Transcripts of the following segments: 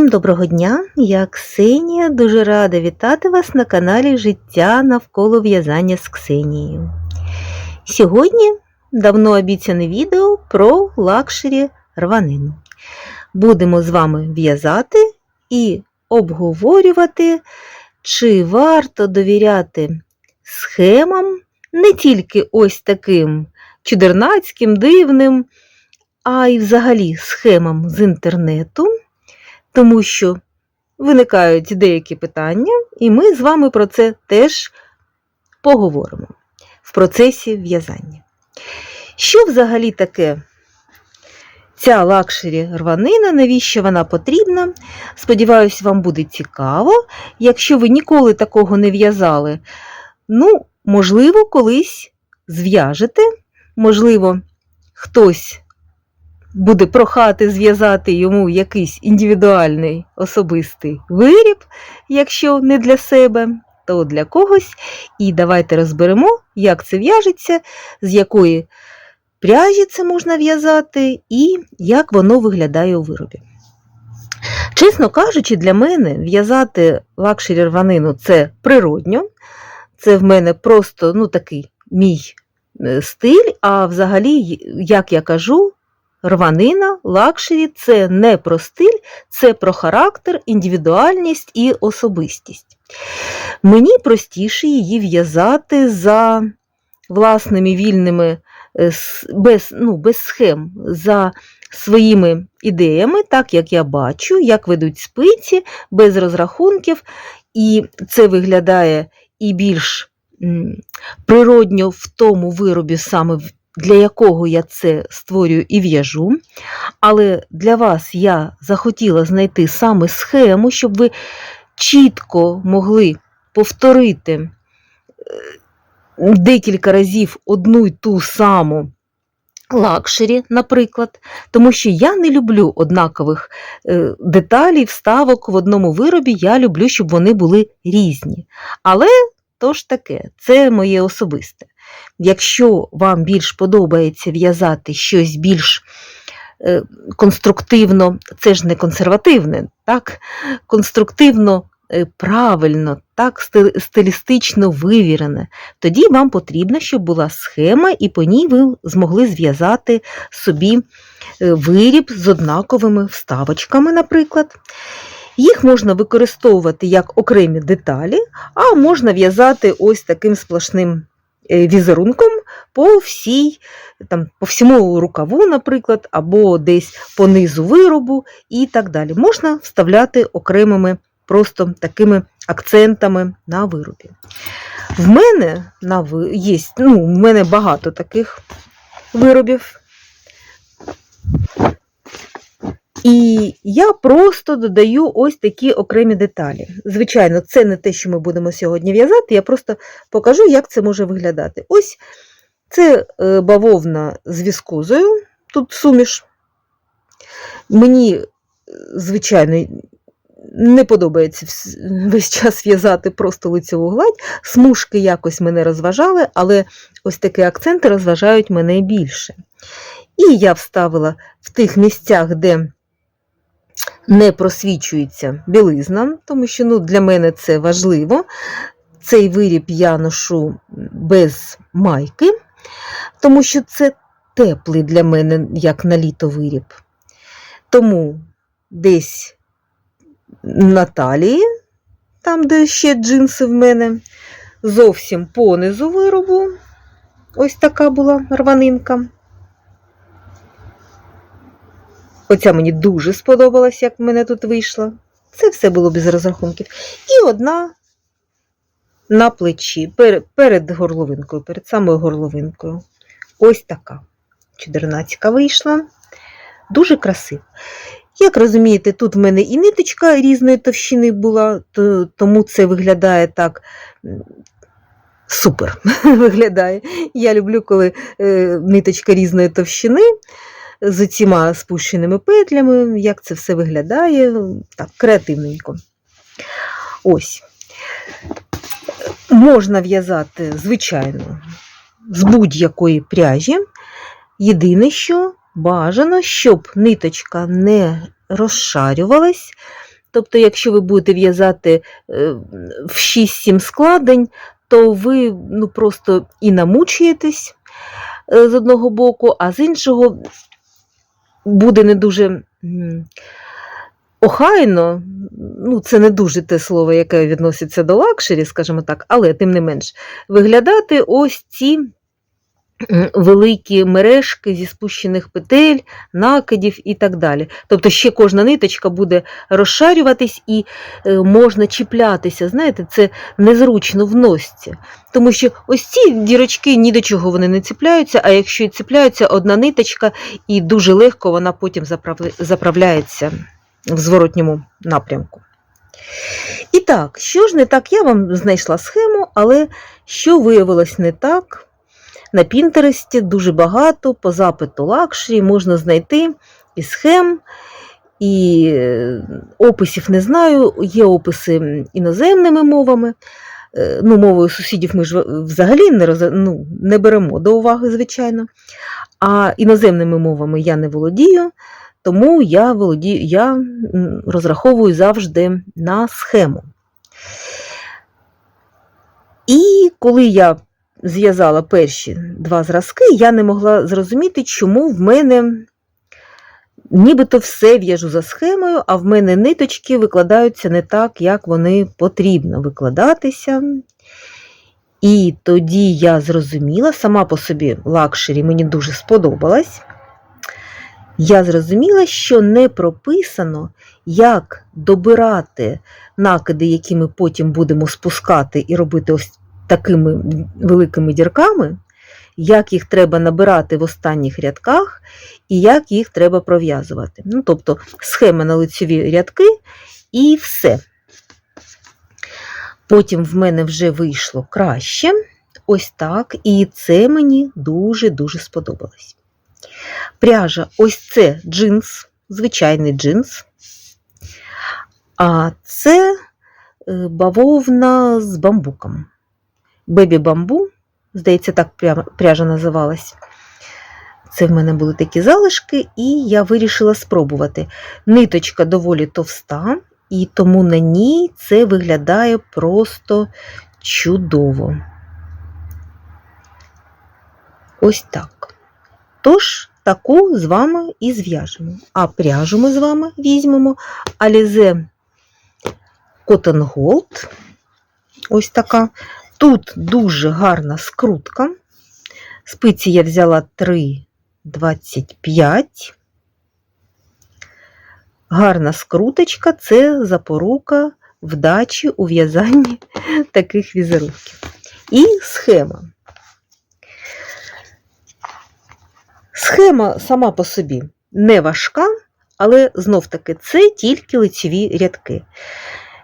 Всім доброго дня! Я Ксенія. Дуже рада вітати вас на каналі Життя навколо в'язання з Ксенією. Сьогодні давно обіцяне відео про лакшері рванину. Будемо з вами в'язати і обговорювати, чи варто довіряти схемам не тільки ось таким чудернацьким, дивним, а й взагалі схемам з інтернету тому що виникають деякі питання, і ми з вами про це теж поговоримо в процесі в'язання. Що взагалі таке ця лакшері рванина, навіщо вона потрібна? Сподіваюсь, вам буде цікаво. Якщо ви ніколи такого не в'язали, ну, можливо, колись зв'яжете, можливо, хтось буде прохати зв'язати йому якийсь індивідуальний особистий виріб, якщо не для себе, то для когось. І давайте розберемо, як це в'яжеться, з якої пряжі це можна в'язати і як воно виглядає у виробі. Чесно кажучи, для мене в'язати лакшері рванину це природньо, це в мене просто ну, такий мій е, стиль, а взагалі, як я кажу, Рванина, лакшері це не про стиль, це про характер, індивідуальність і особистість. Мені простіше її в'язати за власними вільними, е, без, ну, без схем, за своїми ідеями, так як я бачу, як ведуть спиці, без розрахунків, і це виглядає і більш природньо в тому виробі, саме для якого я це створюю і в'яжу. Але для вас я захотіла знайти саме схему, щоб ви чітко могли повторити е, декілька разів одну й ту саму. Лакшері, наприклад, тому що я не люблю однакових е, деталей, вставок в одному виробі, я люблю, щоб вони були різні. Але то ж таке, це моє особисте. Якщо вам більш подобається в'язати щось більш е, конструктивно, це ж не консервативне, так? конструктивно е, правильно, так, стилістично вивірене, тоді вам потрібно, щоб була схема, і по ній ви змогли зв'язати собі е, виріб з однаковими вставочками, наприклад. Їх можна використовувати як окремі деталі, а можна в'язати ось таким сплошним візерунком по всій, там, по всьому рукаву, наприклад, або десь по низу виробу і так далі. Можна вставляти окремими просто такими акцентами на виробі. В мене на, є, ну, в мене багато таких виробів. І я просто додаю ось такі окремі деталі. Звичайно, це не те, що ми будемо сьогодні в'язати, я просто покажу, як це може виглядати. Ось це е, бавовна з віскозою, тут суміш. Мені, е, звичайно, не подобається весь час в'язати просто лицеву гладь. Смужки якось мене розважали, але ось такі акценти розважають мене більше. І я вставила в тих місцях, де не просвічується білизна, тому що ну, для мене це важливо. Цей виріб я ношу без майки, тому що це теплий для мене, як на літо виріб. Тому десь на талії, там, де ще джинси в мене, зовсім понизу виробу, ось така була рванинка. Оця мені дуже сподобалась, як в мене тут вийшло. Це все було без розрахунків. І одна на плечі, перед горловинкою, перед самою горловинкою. Ось така чудернацька вийшла. Дуже красиво. Як розумієте, тут в мене і ниточка різної товщини була, тому це виглядає так супер. виглядає. Я люблю, коли е, ниточка різної товщини з цими спущеними петлями, як це все виглядає, так, креативненько. Ось. Можна в'язати, звичайно, з будь-якої пряжі. Єдине, що бажано, щоб ниточка не розшарювалась. Тобто, якщо ви будете в'язати е, в 6-7 складень, то ви ну, просто і намучуєтесь е, з одного боку, а з іншого буде не дуже охайно. Ну, це не дуже те слово, яке відноситься до лакшері, скажімо так, але тим не менш, виглядати ось ці великі мережки зі спущених петель, накидів і так далі. Тобто ще кожна ниточка буде розшарюватись і е, можна чіплятися. Знаєте, це незручно в носці. Тому що ось ці дірочки ні до чого вони не ціпляються, а якщо і ціпляються, одна ниточка, і дуже легко вона потім заправляється в зворотньому напрямку. І так, що ж не так, я вам знайшла схему, але що виявилось не так, на Пінтересті дуже багато по запиту лакшері можна знайти і схем, і е, описів не знаю, є описи іноземними мовами. Е, Ну, мовою сусідів ми ж взагалі не, роз... ну, не беремо до уваги, звичайно. А іноземними мовами я не володію, тому я, володію, я розраховую завжди на схему. І коли я зв'язала перші два зразки, я не могла зрозуміти, чому в мене нібито все в'яжу за схемою, а в мене ниточки викладаються не так, як вони потрібно викладатися. І тоді я зрозуміла, сама по собі лакшері мені дуже сподобалась. Я зрозуміла, що не прописано, як добирати накиди, які ми потім будемо спускати і робити ось такими великими дірками, як їх треба набирати в останніх рядках і як їх треба пров'язувати. Ну, тобто схема на лицеві рядки і все. Потім в мене вже вийшло краще. Ось так. І це мені дуже-дуже сподобалось. Пряжа, ось це джинс, звичайний джинс. А це е, бавовна з бамбуком. Бебі бамбу, здається, так пряжа називалась. Це в мене були такі залишки, і я вирішила спробувати. Ниточка доволі товста, і тому на ній це виглядає просто чудово. Ось так. Тож, таку з вами і зв'яжемо. А пряжу ми з вами візьмемо Alize Cotton Gold. Ось така. Тут дуже гарна скрутка. Спиці я взяла 3,25. Гарна скруточка це запорука вдачі у в'язанні таких візерунків. І схема. Схема сама по собі не важка, але знов-таки це тільки лицеві рядки.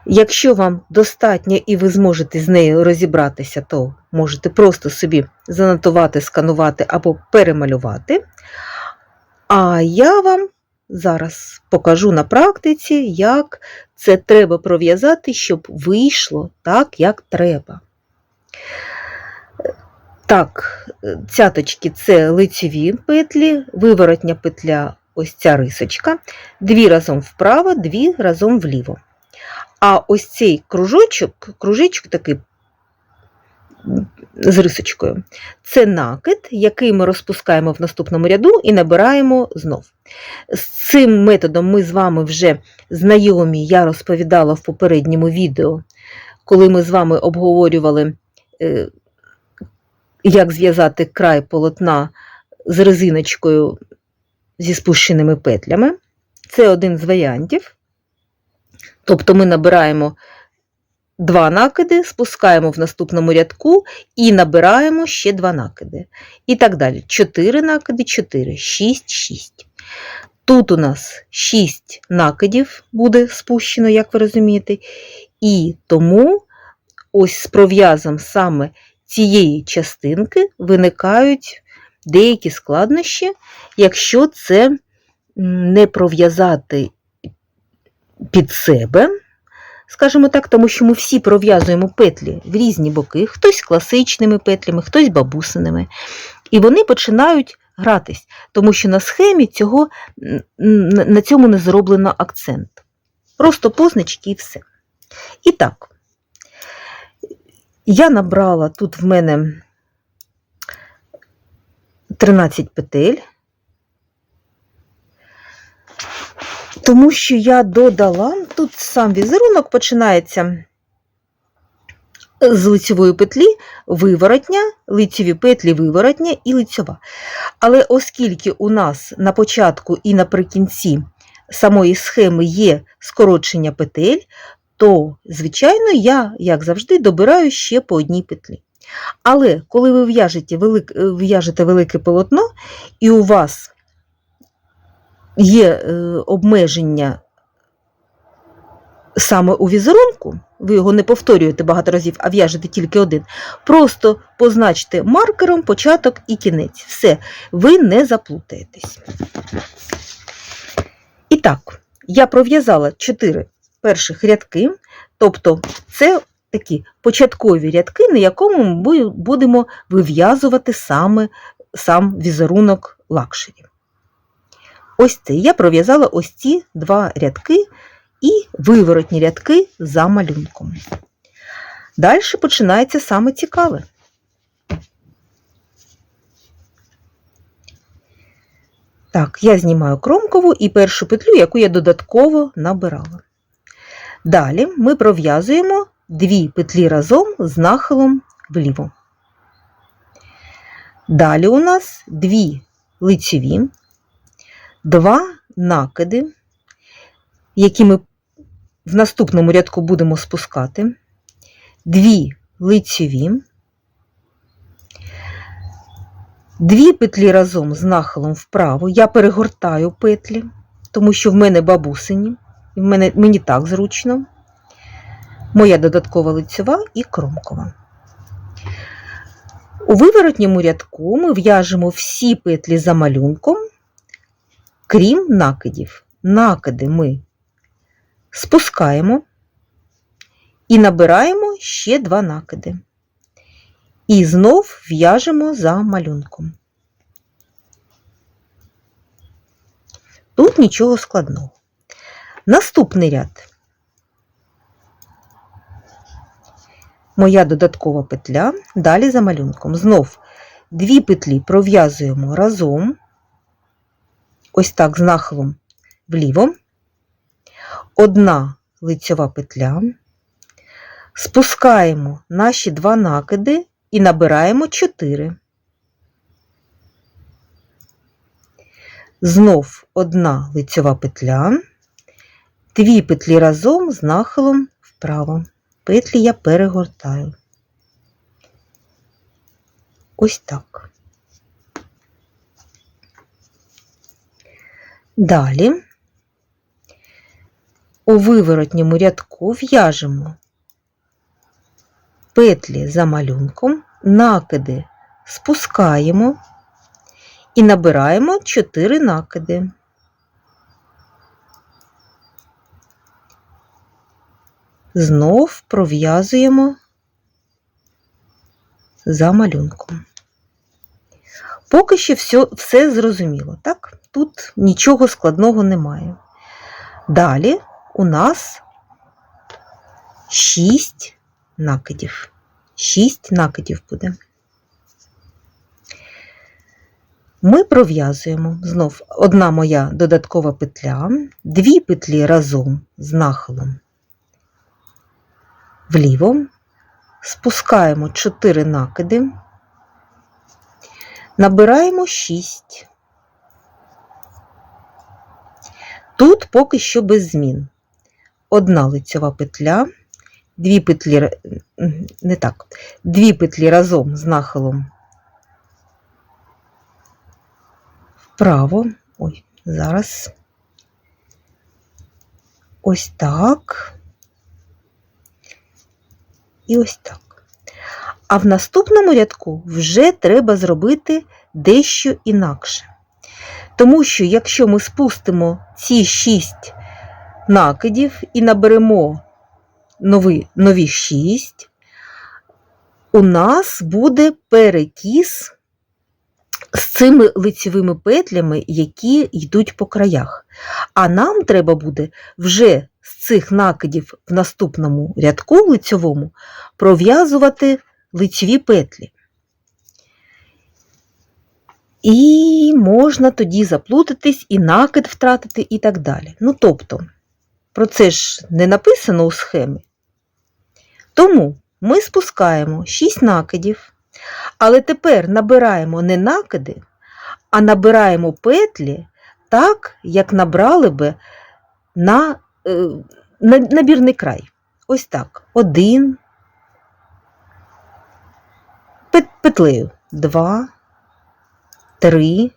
Якщо вам достатньо і ви зможете з нею розібратися, то можете просто собі занотувати, сканувати або перемалювати. А я вам зараз покажу на практиці, як це треба пров'язати, щоб вийшло так, як треба. Так, цяточки це лицеві петлі, виворотня петля ось ця рисочка, дві разом вправо, дві разом вліво. А ось цей кружочок, кружечок такий з рисочкою, це накид, який ми розпускаємо в наступному ряду і набираємо знов. З цим методом ми з вами вже знайомі, я розповідала в попередньому відео, коли ми з вами обговорювали, е, як зв'язати край полотна з резиночкою зі спущеними петлями. Це один з варіантів. Тобто ми набираємо два накиди, спускаємо в наступному рядку і набираємо ще два накиди. І так далі. 4 накиди, 4, 6, 6. Тут у нас 6 накидів буде спущено, як ви розумієте. І тому ось з пров'язом саме цієї частинки виникають деякі складнощі, якщо це не пров'язати під себе, скажімо так, тому що ми всі пров'язуємо петлі в різні боки, хтось класичними петлями, хтось бабусиними. І вони починають гратись, тому що на схемі цього, на цьому не зроблено акцент. Просто позначки і все. І так, я набрала тут в мене 13 петель, тому що я додала, тут сам візерунок починається з лицевої петлі виворотня, лицеві петлі виворотня і лицьова. Але оскільки у нас на початку і наприкінці самої схеми є скорочення петель, то, звичайно, я, як завжди, добираю ще по одній петлі. Але коли ви в'яжете велик, в'яжете велике полотно, і у вас є е, обмеження саме у візерунку, ви його не повторюєте багато разів, а в'яжете тільки один, просто позначте маркером початок і кінець. Все, ви не заплутаєтесь. І так, я пров'язала 4 перших рядки, тобто це такі початкові рядки, на якому ми будемо вив'язувати саме сам візерунок лакшері. Ось це я пров'язала ось ці два рядки і виворотні рядки за малюнком. Далі починається саме цікаве. Так, я знімаю кромкову і першу петлю, яку я додатково набирала. Далі ми пров'язуємо дві петлі разом з нахилом вліво. Далі у нас дві лицеві, два накиди, які ми в наступному рядку будемо спускати, дві лицеві, дві петлі разом з нахилом вправо. Я перегортаю петлі, тому що в мене бабусині, в мене, мені так зручно. Моя додаткова лицева і кромкова. У виворотньому рядку ми в'яжемо всі петлі за малюнком, крім накидів. Накиди ми спускаємо і набираємо ще два накиди. І знов в'яжемо за малюнком. Тут нічого складного. Наступний ряд. Моя додаткова петля, далі за малюнком. Знов дві петлі пров'язуємо разом, ось так з нахилом вліво, одна лицьова петля, спускаємо наші два накиди і набираємо 4. Знов одна лицьова петля, дві петлі разом з нахилом вправо. Петлі я перегортаю. Ось так. Далі у виворотньому рядку в'яжемо петлі за малюнком, накиди спускаємо і набираємо 4 накиди. Знов пров'язуємо за малюнком. Поки що все, все зрозуміло, так? Тут нічого складного немає. Далі у нас 6 накидів. 6 накидів буде. Ми пров'язуємо знов одна моя додаткова петля, дві петлі разом з нахилом вліво, спускаємо 4 накиди, набираємо 6. Тут поки що без змін. Одна лицьова петля, дві петлі, не так, дві петлі разом з нахилом вправо. Ой, зараз. Ось так. І ось так. А в наступному рядку вже треба зробити дещо інакше. Тому що якщо ми спустимо ці 6 накидів і наберемо нові, нові 6, у нас буде перекіс з цими лицевими петлями, які йдуть по краях. А нам треба буде вже з цих накидів в наступному рядку лицьовому пров'язувати лицьові петлі. І можна тоді заплутатись, і накид втратити, і так далі. Ну, тобто, про це ж не написано у схемі. Тому ми спускаємо 6 накидів, але тепер набираємо не накиди, а набираємо петлі так, як набрали би на, е, на набірний край. Ось так. 1, Петлею. Два. Три.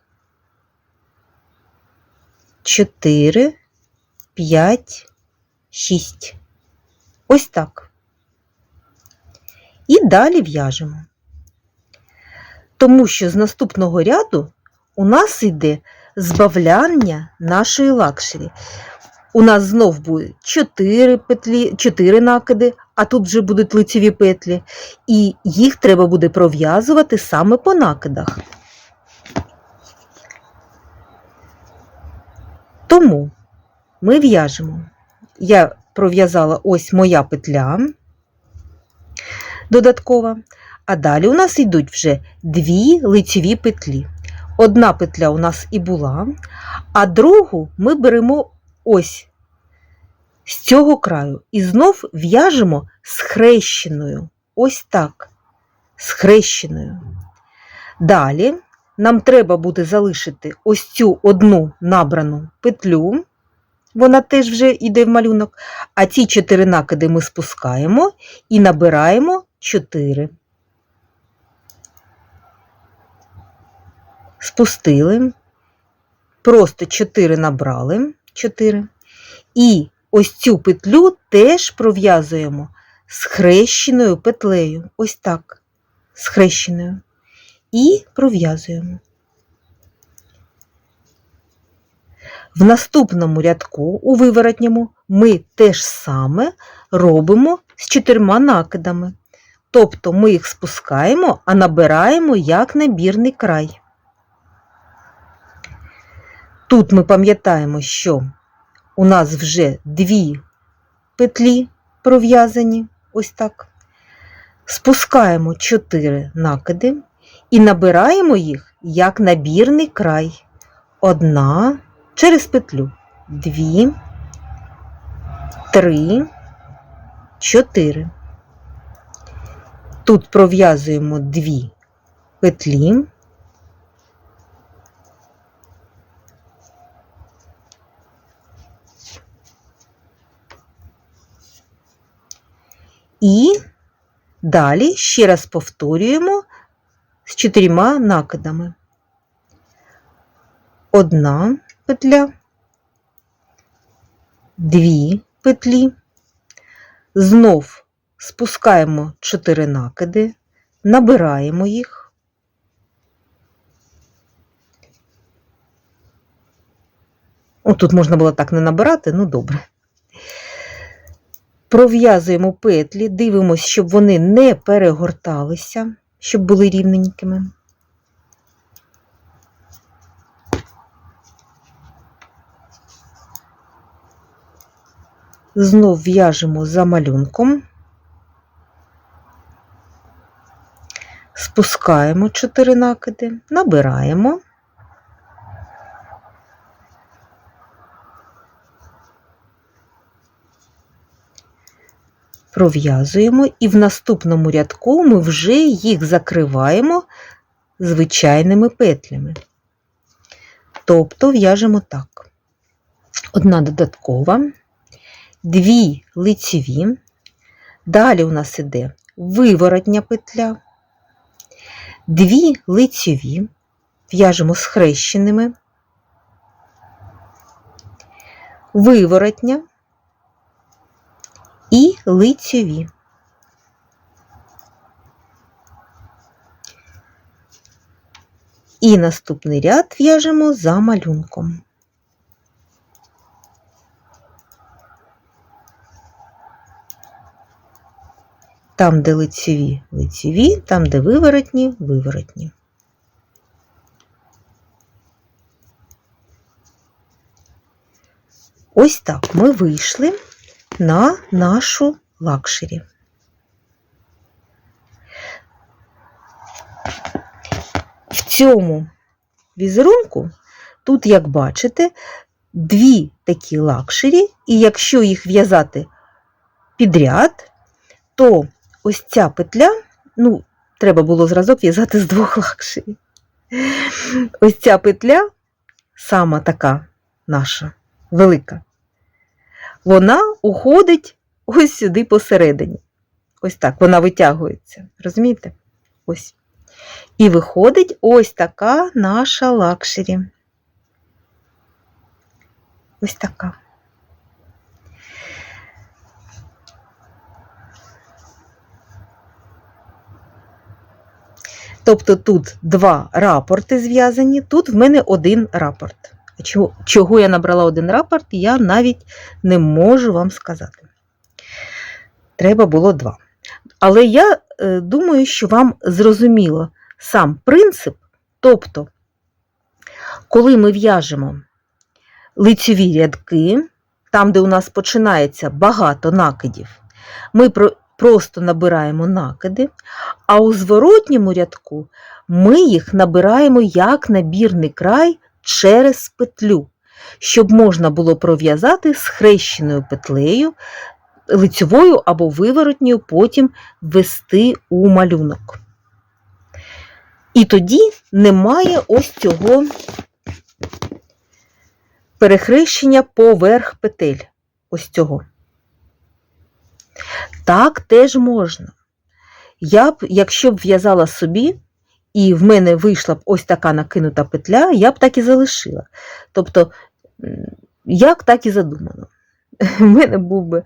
Чотири. П'ять. Шість. Ось так. І далі в'яжемо. Тому що з наступного ряду у нас йде збавляння нашої лакшері. У нас знов буде 4 петлі, 4 накиди, а тут вже будуть лицеві петлі, і їх треба буде пров'язувати саме по накидах. Тому ми в'яжемо. Я пров'язала ось моя петля додаткова, а далі у нас йдуть вже дві лицеві петлі. Одна петля у нас і була, а другу ми беремо ось з цього краю і знов в'яжемо схрещеною. Ось так. Схрещеною. Далі нам треба буде залишити ось цю одну набрану петлю. Вона теж вже йде в малюнок. А ці чотири накиди ми спускаємо і набираємо 4. Спустили. Просто 4 набрали. 4. І ось цю петлю теж пров'язуємо з хрещеною петлею. Ось так. З хрещеною. І пров'язуємо. В наступному рядку, у виворотньому, ми те ж саме робимо з чотирма накидами. Тобто ми їх спускаємо, а набираємо як набірний край. Тут ми пам'ятаємо, що у нас вже дві петлі пров'язані, ось так. Спускаємо 4 накиди і набираємо їх як набірний край. Одна через петлю. Дві, три, чотири. Тут пров'язуємо дві петлі. І далі ще раз повторюємо з чотирма накидами. Одна петля, дві петлі, знов спускаємо чотири накиди, набираємо їх. О, тут можна було так не набирати, ну добре. Пров'язуємо петлі, дивимося, щоб вони не перегорталися, щоб були рівненькими. Знов в'яжемо за малюнком, спускаємо 4 накиди, набираємо. Пров'язуємо і в наступному рядку ми вже їх закриваємо звичайними петлями. Тобто в'яжемо так. Одна додаткова, дві лицеві, далі у нас іде виворотня петля, дві лицеві, в'яжемо схрещеними, виворотня і лицеві. І наступний ряд в'яжемо за малюнком. Там, де лицеві, лицеві, там, де виворотні виворотні. Ось так ми вийшли на нашу лакшері. В цьому візерунку, тут, як бачите, дві такі лакшері, і якщо їх в'язати підряд, то ось ця петля, ну, треба було зразок в'язати з двох лакшері. Ось ця петля, сама така наша, велика, вона уходить ось сюди посередині. Ось так, вона витягується. Розумієте? Ось. І виходить ось така наша лакшері. Ось така. Тобто тут два рапорти зв'язані, тут в мене один рапорт. Чого, я набрала один рапорт, я навіть не можу вам сказати. Треба було два. Але я е, думаю, що вам зрозуміло сам принцип. Тобто, коли ми в'яжемо лицьові рядки, там, де у нас починається багато накидів, ми про- просто набираємо накиди, а у зворотньому рядку ми їх набираємо як набірний край через петлю, щоб можна було пров'язати з хрещеною петлею, лицьовою або виворотньою, потім ввести у малюнок. І тоді немає ось цього перехрещення поверх петель. Ось цього. Так теж можна. Я б, якщо б в'язала собі, і в мене вийшла б ось така накинута петля, я б так і залишила. Тобто, як так і задумано. В мене був би,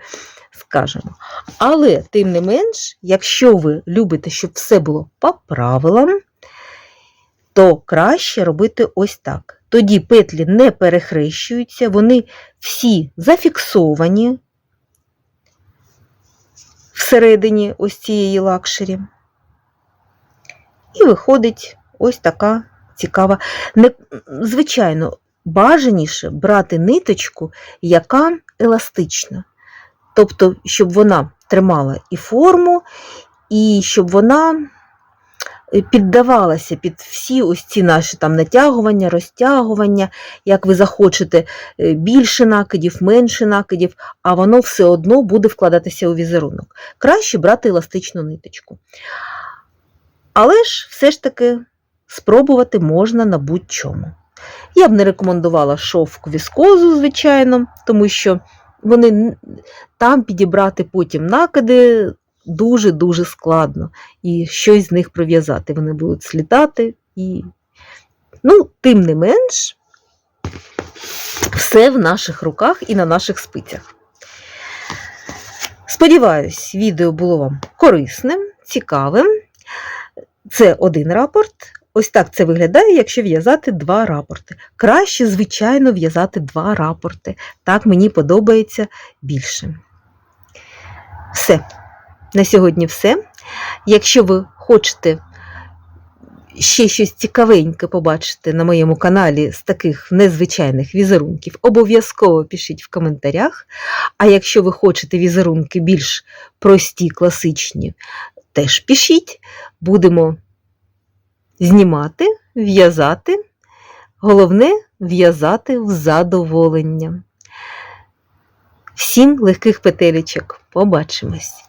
скажімо. Але, тим не менш, якщо ви любите, щоб все було по правилам, то краще робити ось так. Тоді петлі не перехрещуються, вони всі зафіксовані всередині ось цієї лакшері. І виходить ось така цікава. Звичайно, бажаніше брати ниточку, яка еластична. Тобто, щоб вона тримала і форму, і щоб вона е, піддавалася під всі ось ці наші там натягування, розтягування, як ви захочете е, більше накидів, менше накидів, а воно все одно буде вкладатися у візерунок. Краще брати еластичну ниточку. Але ж все ж таки спробувати можна на будь-чому. Я б не рекомендувала шовк віскозу, звичайно, тому що вони там підібрати потім накиди дуже-дуже складно. І щось з них прив'язати. Вони будуть слітати. І... Ну, тим не менш, все в наших руках і на наших спицях. Сподіваюсь, відео було вам корисним, цікавим. Це один рапорт. Ось так це виглядає, якщо в'язати два рапорти. Краще, звичайно, в'язати два рапорти. Так мені подобається більше. Все. На сьогодні все. Якщо ви хочете ще щось цікавеньке побачити на моєму каналі з таких незвичайних візерунків, обов'язково пишіть в коментарях. А якщо ви хочете візерунки більш прості, класичні, теж пишіть. Будемо знімати, в'язати. Головне в'язати в задоволення. Всім легких петелечок. Побачимось!